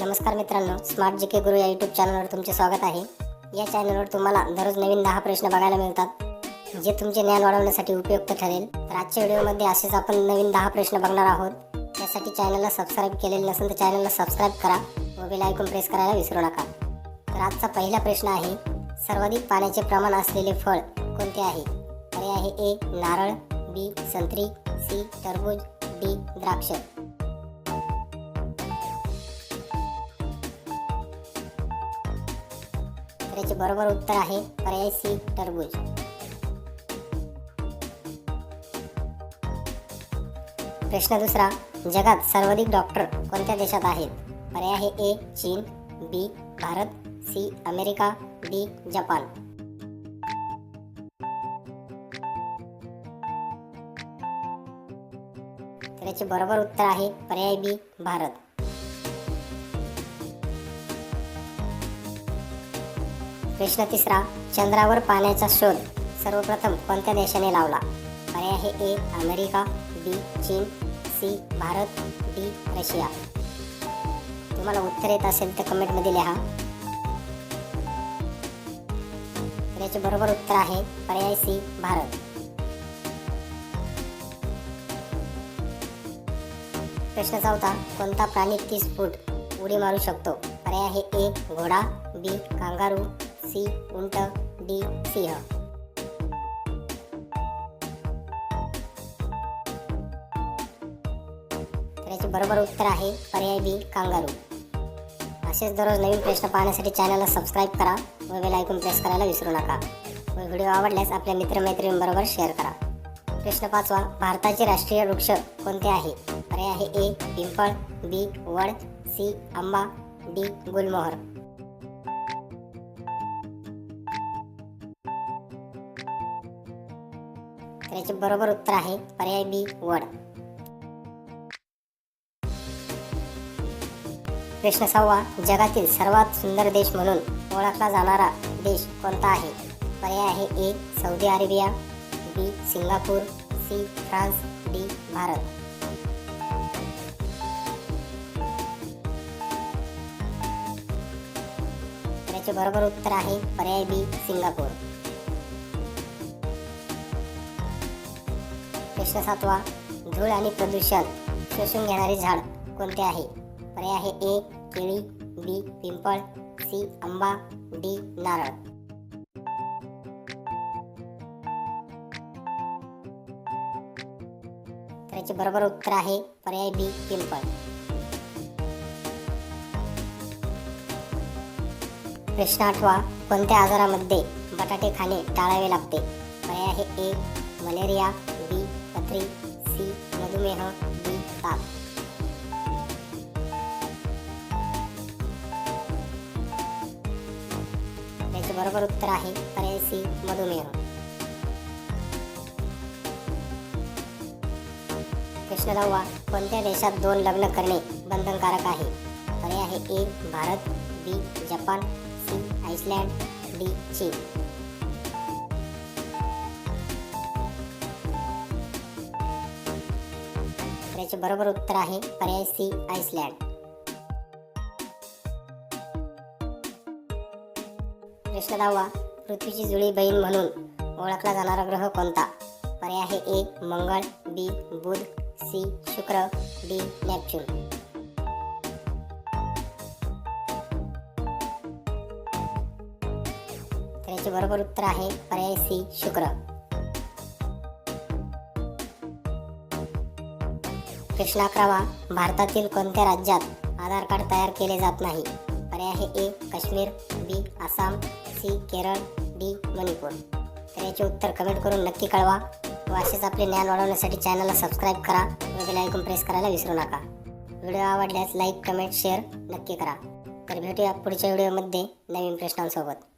नमस्कार मित्रांनो स्मार्ट जी के गुरु या यूट्यूब चॅनलवर तुमचे स्वागत आहे. या चॅनलवर तुम्हाला दररोज नवीन दहा प्रश्न बघायला मिळतात जे तुमचे ज्ञान वाढवण्यासाठी उपयुक्त ठरेल. तर आजच्या व्हिडिओमध्ये असेच आपण नवीन दहा प्रश्न बघणार आहोत. त्यासाठी चॅनलला सबस्क्राईब केलेले नसेल तर चॅनलला सबस्क्राईब करा व बेल ऐकून प्रेस करायला विसरू नका. तर आजचा पहिला प्रश्न आहे सर्वाधिक पाण्याचे प्रमाण असलेले फळ कोणते आहे? पर्याय आहे ए नारळ बी संत्री सी टरबूज डी द्राक्ष. याचे बरोबर उत्तर आहे. पर्याय सी टरबूज. प्रश्न दुसरा जगात सर्वाधिक डॉक्टर कोणत्या देशात आहेत? पर्याय आहे ए चीन B Bharat C America D Japan. तर याचे बरोबर उत्तर आहे पर्याय बी भारत. प्रश्न तिसरा चंद्रावर पाण्याचा शोध. सर्वप्रथम कोणत्या देशाने लावला? पर्याय आहे ए अमेरिका बी चीन सी भारत डी रशिया. तुम्हाला उत्तर येत असेल तर कमेंटमध्ये लिहा. तर याचे बरोबर उत्तर आहे पर्याय सी भारत. प्रश्न चौथा कोणता प्राणी तीस फूट उडी मारू शकतो? पर्याय आहे ए घोडा बी कांगारू सी उंट डी सिंह तर याचे बरोबर उत्तर आहे पर्याय बी कांगारू. असेच दररोज नवीन प्रश्न पाहण्यासाठी चॅनलला सबस्क्राईब करा व बेल ऐकून प्रेस करायला विसरू नका. व व्हिडिओ आवडल्यास आपल्या मित्रमैत्रिणींबरोबर शेअर करा. प्रश्न पाचवा भारताचे राष्ट्रीय वृक्ष कोणते आहे? पर्याय आहे ए पिंपळ बी वड सी आंबा डी गुलमोहर. याचे बरोबर उत्तर आहे पर्याय बी वड. प्रश्न सहावा जगातील सर्वात सुंदर देश म्हणून ओळखला जाणारा देश कोणता आहे? पर्याय आहे A Saudi Arabia B Singapore C France D Bharat. याचे बरोबर उत्तर आहे पर्याय बी सिंगापूर. प्रश्न सातवा धूळ आणि प्रदूषण शोषून घेणारे झाड कोणते आहे? पर्याय आहे ए केळी बी पिंपळ सी आंबा डी नारळ. तर याचे बरोबर उत्तर आहे पर्याय बी पिंपळ. प्रश्न आठवा कोणत्या आजारामध्ये बटाटे खाणे टाळावे लागते? पर्याय आहे ए मलेरिया छत्री सी मधुमेह डी ताप याचे बरोबर उत्तर आहे पर्याय सी मधुमेह. प्रश्न दहावा कोणत्या देशात दोन लग्न करणे बंधनकारक आहे? पर्याय आहे A Bharat B Japan C Iceland D चीन. तर याचे बरोबर उत्तर आहे पर्याय सी आइसलँड. प्रश्न दहावा पृथ्वीची जुळी बहीण म्हणून ओळखला जाणारा ग्रह कोणता? पर्याय आहे ए मंगळ बी बुध सी शुक्र डी नेपच्यून. तर याचे बरोबर उत्तर आहे पर्याय सी शुक्र. प्रश्न अकरावा भारतातील कोणत्या राज्यात आधार कार्ड तयार केले जात नाही? पर्याय आहे A Kashmir B Assam C Kerala D Manipur. तर याचे उत्तर कमेंट करून नक्की कळवा. व असेच आपले ज्ञान वाढवण्यासाठी चॅनलला सबस्क्राईब करा व बेल प्रेस करायला विसरू नका. व्हिडिओ आवडल्यास लाईक कमेंट शेअर नक्की करा. तर भेटूया पुढच्या व्हिडिओमध्ये नवीन प्रश्नांसोबत.